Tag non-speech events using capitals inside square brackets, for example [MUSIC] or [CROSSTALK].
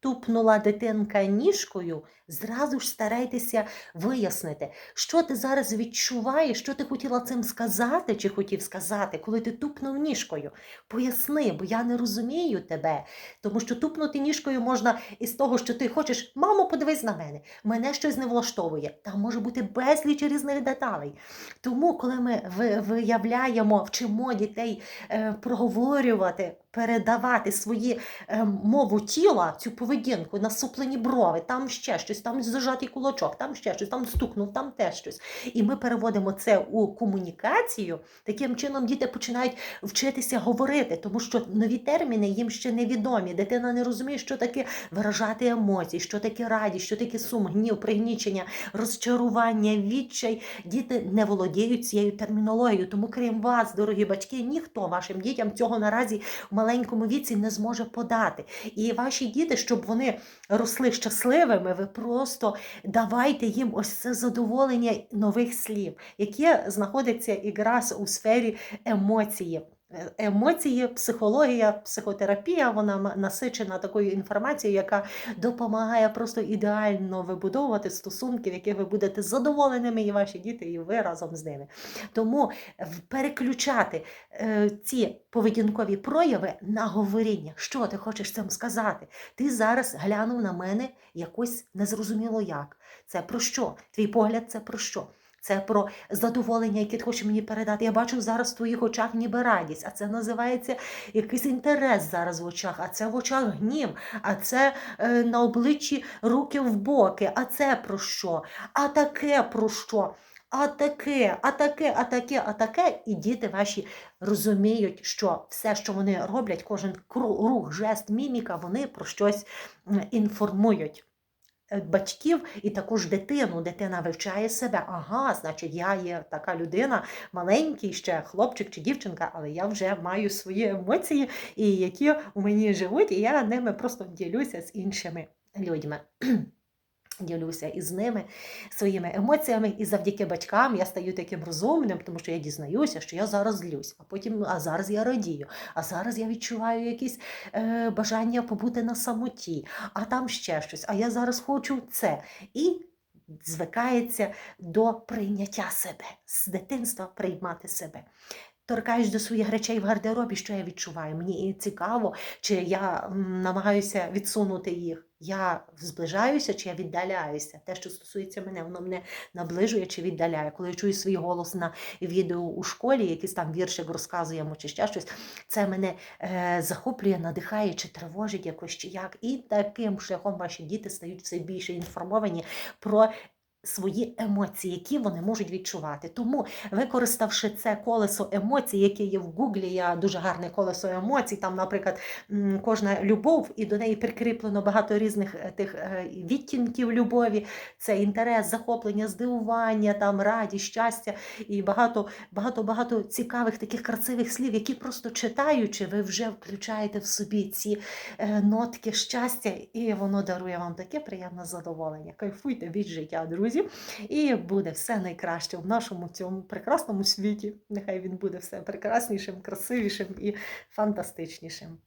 тупнула дитинка ніжкою, зразу ж старайтеся вияснити, що ти зараз відчуваєш, що ти хотіла цим сказати, чи хотів сказати, коли ти тупнув ніжкою. Поясни, бо я не розумію тебе. Тому що тупнути ніжкою можна із того, що ти хочеш, мамо, подивись на мене, мене щось не влаштовує. Там може бути безліч різних деталей. Тому, коли ми виявляємо, вчимо дітей е, проговорювати, передавати свої е, мову тіла, цю поведінку, насуплені брови, там ще щось, там зажатий кулачок, там ще щось, там стукнув, там те щось. І ми переводимо це у комунікацію. Таким чином діти починають вчитися говорити, тому що нові терміни їм ще невідомі. Дитина не розуміє, що таке виражати емоції, що таке радість, що таке сум, гнів, пригнічення, розчарування, відчай. Діти не володіють цією термінологією. Тому, крім вас, дорогі батьки, ніхто вашим дітям цього наразі в маленькому віці не зможе подати. І ваші діти, щоб вони росли щасливими, ви просто давайте їм ось це задоволення нових слів, яке знаходиться якраз у сфері емоції. Емоції, психологія, психотерапія, вона насичена такою інформацією, яка допомагає просто ідеально вибудовувати стосунки, в яких ви будете задоволеними, і ваші діти, і ви разом з ними. Тому е, переключати е, ці поведінкові прояви на говоріння. Що ти хочеш цим сказати? Ти зараз глянув на мене якось незрозуміло як. Це про що? Твій погляд це про що? Це про задоволення, яке ти хочеш мені передати. Я бачу зараз в твоїх очах ніби радість, а це називається якийсь інтерес зараз в очах, а це в очах гнів, а це е, на обличчі руки в боки. А це про що? А таке про що? А таке, а таке, а таке, а таке. І діти ваші розуміють, що все, що вони роблять, кожен рух, жест, міміка, вони про щось інформують батьків і також дитину. Дитина вивчає себе. Ага, значить, я є така людина, маленький ще хлопчик чи дівчинка, але я вже маю свої емоції, і які у мені живуть, і я ними просто ділюся з іншими людьми. [CLEARS THROAT] Ділюся із ними своїми емоціями, і завдяки батькам я стаю таким розумним, тому що я дізнаюся, що я зараз злюсь, а потім, а зараз я радію, а зараз я відчуваю якісь е, бажання побути на самоті, а там ще щось, а я зараз хочу це. І звикається до прийняття себе, з дитинства приймати себе. Торкаюсь до своїх речей в гардеробі, що я відчуваю. Мені цікаво, чи я намагаюся відсунути їх. Я зближаюся чи я віддаляюся. Те, що стосується мене, воно мене наближує чи віддаляє. Коли я чую свій голос на відео у школі, якийсь там віршик розказуємо чи ще щось, це мене е, захоплює, надихає чи тривожить якось чи як. І таким шляхом ваші діти стають все більше інформовані про. Свої емоції, які вони можуть відчувати. Тому, використавши це колесо емоцій, яке є в Гуглі, я дуже гарне колесо емоцій. Там, наприклад, кожна любов, і до неї прикріплено багато різних е, тих е, відтінків любові. Це інтерес, захоплення, здивування, там радість, щастя і багато, багато, багато цікавих таких красивих слів, які просто читаючи, ви вже включаєте в собі ці е, нотки щастя, і воно дарує вам таке приємне задоволення. Кайфуйте від життя, друзі, і буде все найкраще в нашому цьому прекрасному світі. Нехай він буде все прекраснішим, красивішим і фантастичнішим.